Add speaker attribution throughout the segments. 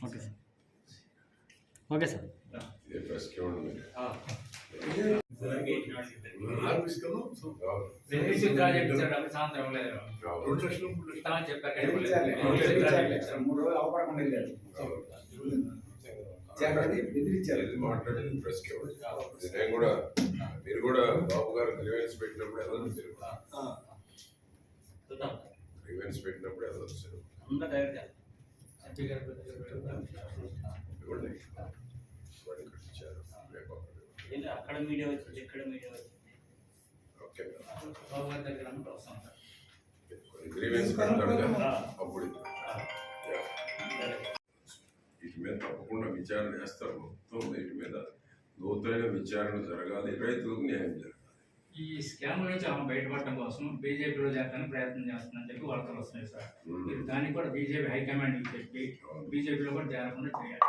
Speaker 1: Okay sir. Okay sir.
Speaker 2: నేను కూడా మీరు కూడా బాబు గారు గ్రీవెన్స్ పెట్టినప్పుడు మీరు
Speaker 3: చూద్దాం.
Speaker 2: గ్రీవెన్స్ పెట్టినప్పుడు
Speaker 3: డైరెక్ట్. ఎంపీ గారు
Speaker 2: ఇవ్వండి ఇవ్వండి ఇక్కడ ఇచ్చారు రేపు ఒకటి.
Speaker 4: ఏంటి? అక్కడ మీడియా వచ్చింది ఇక్కడ మీడియా వచ్చింది.
Speaker 2: ఓకే.
Speaker 3: బాబు గారి దగ్గర అన్నప్పుడు వస్తాం సార్
Speaker 2: గ్రీవెన్స్ పెడతాడు కదా అప్పుడు. వీటి మీద తప్పకుండా విచారణ చేస్తారు మొత్తం. వీటి మీద లోతైన విచారణ జరగాలి. రైతులకు న్యాయం జరగాలి.
Speaker 3: ఈ స్కామ్ నుంచి ఆమె బయటపడటం కోసం బీజేపీలో చేరడానికి ప్రయత్నం చేస్తుందని చెప్పి వార్తలు వస్తున్నాయి సార్. మీరు దానికి కూడా బీజేపీ హైకమాండ్కి చెప్పి బీజేపీలో కూడా చేరకుండా చేయాలి.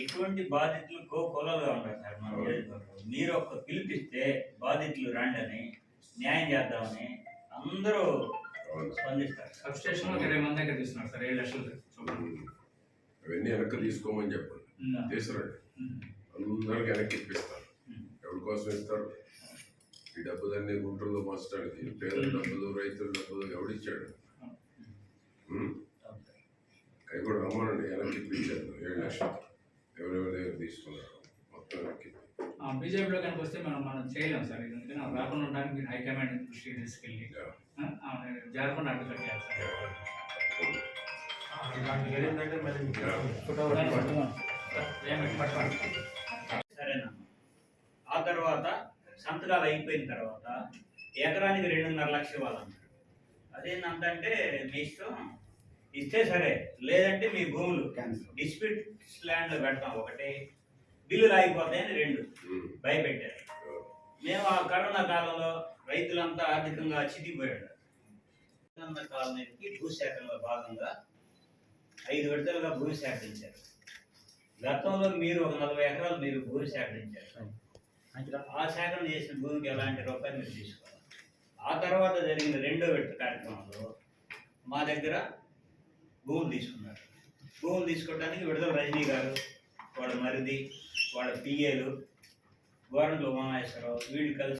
Speaker 4: ఇటువంటి బాధితులు కో కొలలుగా ఉంటారు సార్. మీరు ఒక పిలిపిస్తే బాధితులు రండి అని న్యాయం చేద్దామని అందరూ. స్పందిస్తారు
Speaker 3: సబ్ స్టేషన్లో ఇరవై మంది దగ్గర తీసుకున్నారు సార్ ఏడు లక్షలు.
Speaker 2: అవన్నీ వెనక్కి తీసుకోమని చెప్పండి. తీసుకురండి అందరికి వెనక్కి ఇప్పిస్తారు ఎవరి కోసం ఇస్తారు? ఈ డబ్బులన్నీ గుంటూరులో మార్చడానికి పేదల డబ్బులు రైతుల డబ్బులు ఎవడిచ్చాడు. అవి కూడా రమ్మనండి. వెనక్కి ఇప్పించారు ఏడు లక్షలు. ఎవరెవరి దగ్గర తీసుకున్నారు? మొత్తం వెనక్కి
Speaker 3: బీజేపీలో కనుక వస్తే మనం మనం చేయలేం సార్. ఎందుకంటే రాకుండా ఉండడానికి మీరు హైకమాండ్ దృష్టికి తీసుకెళ్ళి జారకుండా అడ్డు సార్.
Speaker 4: సరేనా ఆ తర్వాత సంతకాలు అయిపోయిన తర్వాత ఎకరానికి రెండున్నర లక్షలు ఇవ్వాలన్నారు అదేంటంటే మీ ఇష్టం? ఇస్తే సరే లేదంటే మీ భూములు డిస్ప్యూట్స్ ల్యాండ్లో పెడతాం ఒకటి బిల్లులు ఆగిపోతాయని రెండు
Speaker 2: ఉమ్.
Speaker 4: భయపెట్టారు. మేము ఆ కరోనా కాలంలో రైతులంతా ఆర్థికంగా చితికిపోయాడు కరోనా కాలనీకి భూసేకరణలో భాగంగా ఐదు విడతలుగా భూమి సేకరించారు. గతంలో మీరు ఒక నలభై ఎకరాలు మీరు భూమి సేకరించారు. ఆ సేకరణ చేసిన భూమికి ఎలాంటి రూపాయలు మీరు తీసుకోవాలి? ఆ తర్వాత జరిగిన రెండో విడత కార్యక్రమంలో మా దగ్గర భూములు తీసుకున్నారు. భూములు తీసుకోవడానికి విడుదల రజనీ గారు వాళ్ళ మరిది వాళ్ళ పిఏలు గోరంట్ల ఉమామేశ్వరరావు వీళ్ళు కలిసి